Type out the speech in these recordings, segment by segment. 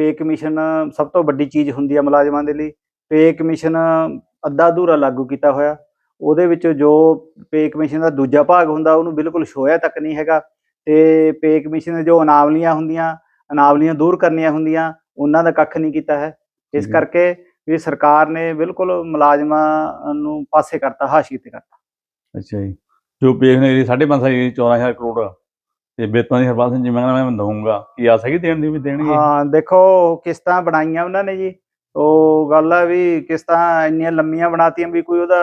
Pay commission ਸਭ ਤੋਂ ਵੱਡੀ ਚੀਜ਼ ਹੁੰਦੀ ਹੈ ਮੁਲਾਜ਼ਮਾਂ ਦੇ ਲਈ। ਪੇ ਕਮਿਸ਼ਨ ਅੱਧਾ ਅਧੂਰਾ ਲਾਗੂ ਕੀਤਾ ਹੋਇਆ। ਉਹਦੇ ਵਿੱਚ ਜੋ ਪੇ ਕਮਿਸ਼ਨ ਦਾ ਦੂਜਾ ਭਾਗ ਹੁੰਦਾ ਉਹਨੂੰ ਬਿਲਕੁਲ ਛੋਇਆ ਤੱਕ ਨਹੀਂ ਹੈਗਾ। ਤੇ ਪੇ ਕਮਿਸ਼ਨ ਦੇ ਜੋ ਅਨਾਵਲੀਆਂ ਹੁੰਦੀਆਂ ਅਨਾਵਲੀਆਂ ਦੂਰ ਕਰਨੀਆਂ ਹੁੰਦੀਆਂ ਉਹਨਾਂ ਦਾ ਕੱਖ ਨਹੀਂ ਕੀਤਾ ਹੈ। ਇਸ। ਕਰਕੇ ਵੀ ਸਰਕਾਰ ਨੇ ਬਿਲਕੁਲ ਮੁਲਾਜ਼ਮਾਂ ਨੂੰ ਪਾਸੇ ਕਰਤਾ ਹਾਸ਼ੀਏ ਤੇ ਕਰਤਾ। ਅੱਛਾ ਜੀ। ਜੋ ਪੇਖ ਨੇ ਜਿਹੜੀ 5.5 ਸਾਲ ਦੀ 14000 ਕਰੋੜ ਤੇ ਬੇਤਨ ਦੀ ਹਰਪਾਲ ਸਿੰਘ ਜੀ ਮੈਂ ਕਹਿੰਦਾ ਮੈਂ ਦਊਂਗਾ। ਕੀ ਆਸ ਹੈਗੀ ਦੇਣ ਦੀ ਵੀ ਦੇਣਗੇ? ਹਾਂ ਦੇਖੋ ਕਿਸ਼ਤਾਂ ਬਣਾਈਆਂ ਉਹਨਾਂ ਨੇ ਜੀ। ਉਹ ਗੱਲ ਆ ਵੀ ਕਿਸ਼ਤਾਂ ਇੰਨੀਆਂ ਲੰਮੀਆਂ ਬਣਾਤੀਆਂ ਵੀ ਕੋਈ ਉਹਦਾ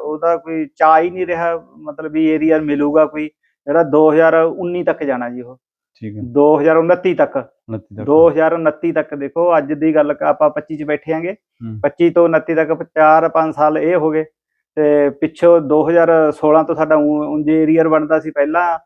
ਉਹਦਾ ਕੋਈ ਚਾਹ ਹੀ ਨਹੀਂ ਰਿਹਾ। ਮਤਲਬ ਵੀ ਏਰੀਆ ਮਿਲੂਗਾ ਕੋਈ ਜਿਹੜਾ 2019 ਤੱਕ ਜਾਣਾ ਜੀ ਉਹ। ਠੀਕ ਹੈ। 2029 ਤੱਕ। 29 ਤੱਕ। 2029 ਤੱਕ ਦੇਖੋ ਅੱਜ ਦੀ ਗੱਲ ਕ- ਆਪਾਂ 25 ਚ ਬੈਠੇ ਆਂਗੇ। ਹੂੰ। 25 ਤੋਂ 29 ਤੱਕ 4-5 ਸਾਲ ਇਹ ਹੋ ਗਏ। ਤੇ ਪਿੱਛੋਂ 2016 ਤੋਂ ਸਾਡਾ ਉਂਝ ਏਰੀਅਰ ਬਣਦਾ ਸੀ ਪਹਿਲਾਂ।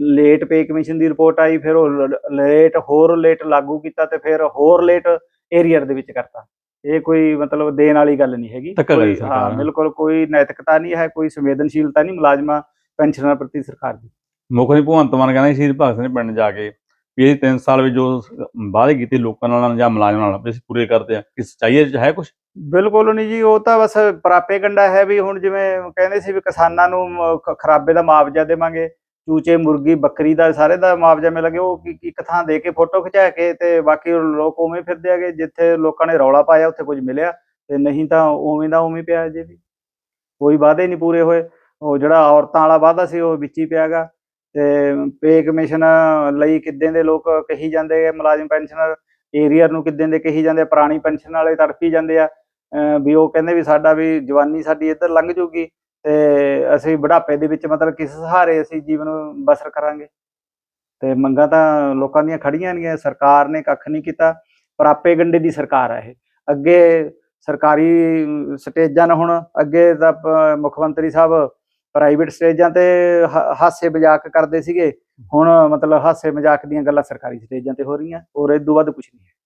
ਲੇਟ ਪੇ ਕਮਿਸ਼ਨ ਦੀ ਰਿਪੋਰਟ ਆਈ ਫਿਰ ਉਹ ਲੇਟ ਹੋਰ ਲੇਟ ਲਾਗੂ ਕੀਤਾ ਤੇ ਫਿਰ ਹੋਰ ਲੇਟ ਏਰੀਅਰ ਦੇ ਵਿੱਚ ਕਰਤਾ। ਇਹ ਕੋਈ ਮਤਲਬ ਦੇਣ ਵਾਲੀ ਗੱਲ ਨਹੀਂ ਹੈਗੀ। ਕੋਈ- ਹਾਂ। ਬਿਲਕੁਲ ਕੋਈ ਨੈਤਿਕਤਾ ਨਹੀਂ ਹੈ ਕੋਈ ਸੰਵੇਦਨਸ਼ੀਲਤਾ ਨਹੀਂ ਮੁਲਾਜ਼ਮਾਂ ਪੈਨਸ਼ਨਰਾਂ ਪ੍ਰਤੀ ਸਰਕਾਰ ਦੀ। ਮੁੱਖ ਮੰਤਰੀ ਭਗਵੰਤ ਮਾਨ ਕਹਿੰਦਾ ਸੀ ਸ਼ਹੀਦ ਭਗਤ ਸਿੰਘ ਪਿੰਡ ਜਾ ਕੇ ਵੀ ਇਹ 3 ਸਾਲ ਵਿੱਚ ਜੋ ਵਾਅਦੇ ਕੀਤੇ ਲੋਕਾਂ ਨਾਲ ਜਾਂ ਮੁਲਾਜ਼ਮਾਂ ਨਾਲ ਵੀ ਅਸੀਂ ਪੂਰੇ ਕਰਦੇ ਆ ਕਿ ਸੱਚਾਈ 'ਚ ਹੈ ਕੁਝ ਬਿਲਕੁਲ ਨਹੀਂ ਜੀ ਉਹ ਤਾਂ ਬਸ ਪ੍ਰਾਪੇ ਗੰਡਾ ਹੈ ਵੀ ਹੁਣ ਜਿਵੇਂ ਕਹਿੰਦੇ ਸੀ ਵੀ ਕਿਸਾਨਾਂ ਨੂੰ ਖਰਾਬੇ ਦਾ ਮੁਆਵਜ਼ਾ ਦੇਵਾਂਗੇ। ਚੂਚੇ ਮੁਰਗੀ ਬੱਕਰੀ ਦਾ ਸਾਰੇ ਦਾ ਮੁਆਵਜ਼ਾ ਮਿਲ ਗਿਆ। ਉਹ ਕੀ- ਇੱਕ ਥਾਂ ਦੇ ਕੇ ਫੋਟੋ ਖਿਚਾ ਕੇ ਤੇ ਬਾਕੀ ਲੋਕ ਉਵੇਂ ਫਿਰਦੇ ਆਗੇ ਜਿੱਥੇ ਲੋਕਾਂ ਨੇ ਰੌਲਾ ਪਾਇਆ ਉੱਥੇ ਕੁਝ ਮਿਲਿਆ ਤੇ ਨਹੀਂ ਤਾਂ ਉਵੇਂ ਦਾ ਉਵੇਂ ਪਿਆ ਜੇ ਵੀ। ਕੋਈ ਵਾਅਦੇ ਨਹੀਂ ਪੂਰੇ ਹੋਏ। ਉਹ ਜਿਹੜਾ ਔਰਤਾਂ ਵਾਲਾ ਵਾਅਦਾ ਸੀ ਉਹ ਵਿੱਚ ਹੀ ਪਿਆਗਾ ਤੇ ਪੇ ਕਮਿਸ਼ਨ ਲਈ ਕਿੱਦਾਂ ਦੇ ਲੋਕ ਕਹੀ ਜਾਂਦੇ ਆ ਮੁਲਾਜ਼ਮ ਪੈਨਸ਼ਨਰ ਏਰੀਅਰ ਨੂੰ ਕਿੱਦਾਂ ਦੇ ਕਹੀ ਜਾਂਦੇ ਆ, ਪੁਰਾਣੀ ਪੈਨਸ਼ਨ ਵਾਲੇ ਤੜਫੀ ਜਾਂਦੇ ਆ। ਅਹ ਵੀ ਉਹ ਕਹਿੰਦੇ ਵੀ ਸਾਡਾ ਵੀ ਜਵਾਨੀ ਸਾਡੀ ਇੱਧਰ ਲੰਘ ਜੂਗੀ। ਤੇ ਅਸੀਂ ਬੁਢਾਪੇ ਦੇ ਵਿੱਚ ਮਤਲਬ ਕਿਸ ਸਹਾਰੇ ਅਸੀਂ ਜੀਵਨ ਬਸਰ ਕਰਾਂਗੇ? ਤੇ ਮੰਗਾਂ ਤਾਂ ਲੋਕਾਂ ਦੀਆਂ ਖੜੀਆਂ ਨਹੀਂ ਸਰਕਾਰ ਨੇ ਕੱਖ ਨਹੀਂ ਕੀਤਾ, ਪਰ ਆਪੇ ਗੰਡੇ ਦੀ ਸਰਕਾਰ ਹੈ ਇਹ। ਅੱਗੇ ਸਰਕਾਰੀ ਸਟੇਜਾਂ ਨੇ ਹੁਣ, ਅੱਗੇ ਤਾਂ ਮੁੱਖ ਮੰਤਰੀ ਸਾਹਿਬ ਪ੍ਰਾਈਵੇਟ ਸਟੇਜਾਂ ਤੇ ਹ- ਹਾਸੇ ਮਜ਼ਾਕ ਕਰਦੇ ਸੀਗੇ। ਹੁਣ ਮਤਲਬ ਹਾਸੇ ਮਜ਼ਾਕ ਦੀਆਂ ਗੱਲਾਂ ਸਰਕਾਰੀ ਸਟੇਜਾਂ ਤੇ ਹੋ ਰਹੀਆਂ ਔਰ ਇਹ ਤੋਂ ਵੱਧ ਕੁਝ ਨਹੀਂ ਹੈ।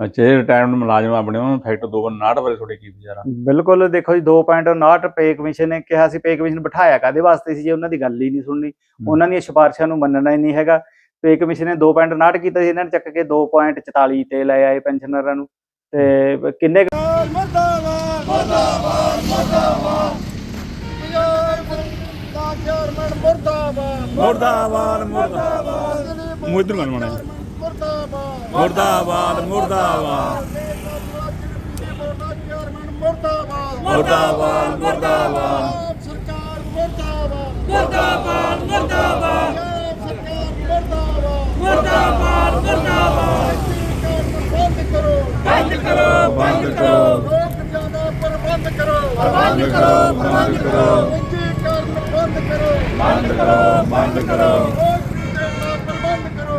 ਅੱਛਾ ਇਹ ਰਿਟਾਇਰਮੈਂਟ ਮੁਲਾਜ਼ਮ ਆਪਣੇ ਉਹਨਾਂ ਫੈਕਟਰ 259 ਬਾਰੇ ਤੁਹਾਡੇ ਕੀ ਵਿਚਾਰਾ ਬਿਲਕੁਲ ਦੇਖੋ ਜੀ 2.59 ਪੇ ਕਮਿਸ਼ਨ ਨੇ ਕਿਹਾ ਸੀ ਪੇ ਕਮਿਸ਼ਨ ਬਿਠਾਇਆ ਕਾਦੇ ਵਾਸਤੇ ਸੀ ਜੇ ਉਹਨਾਂ ਦੀ ਗੱਲ ਹੀ ਨਹੀਂ ਸੁਣਨੀ ਉਹਨਾਂ ਦੀਆਂ ਸਿਫਾਰਿਸ਼ਾਂ ਨੂੰ ਮੰਨਣਾ ਹੀ ਨਹੀਂ ਹੈਗਾ ਪੇ ਕਮਿਸ਼ਨ ਨੇ 2.59 ਕੀਤਾ ਸੀ ਇਹਨਾਂ ਨੇ ਚੱਕ ਕੇ 2.44 ਤੇ ਲੈ ਆਏ ਪੈਨਸ਼ਨਰਾਂ ਨੂੰ ਤੇ ਕਿੰਨੇ ਮਰਦਾਬਾਦ ਮਰਦਾਬਾਦ ਮਰਦਾਬਾਦ ਮਰਦਾਬਾਦ ਮੁਰਦਾਬਾਦ ਮਰਦਾਬਾਦ ਮਾਣਾ ਮਰਦਾਬਾਦ ਮੁਰਦਾਬਾਦ ਮੁਰਦਾਬਾਦ। ਮਰਦਾਬਾਦ ਮੁਰਦਾਬਾਦ। ਮੁਰਦਾਬਾਦ ਸਰਕਾਰ ਮਰਦਾਬਾਦ। ਮਰਦਾਬਾਦ ਮਰਦਾਬਾਦ। ਸਰਕਾਰ ਮਰਦਾਬਾਦ ਮਰਦਾਬਾਦ ਮਰਦਾਬਾਦ ਬੰਦ ਕਰੋ ਬੰਦ ਕਰੋ। ਬੰਦ ਕਰੋ ਲੋਕ ਜ਼ਿਆਦਾ ਪ੍ਰਬੰਧ ਕਰੋ। ਪ੍ਰਬੰਧ ਕਰੋ ਪ੍ਰਬੰਧ ਕਰੋ ਬੰਦ ਕਰੋ। ਬੰਦ ਕਰੋ ਬੰਦ ਕਰੋ ਲੋਕ ਜ਼ਿਆਦਾ ਪ੍ਰਬੰਧ ਕਰੋ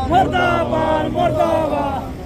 ਮੁਰਦਾਬਾਦ ਮੁਰਦਾਬਾਦ।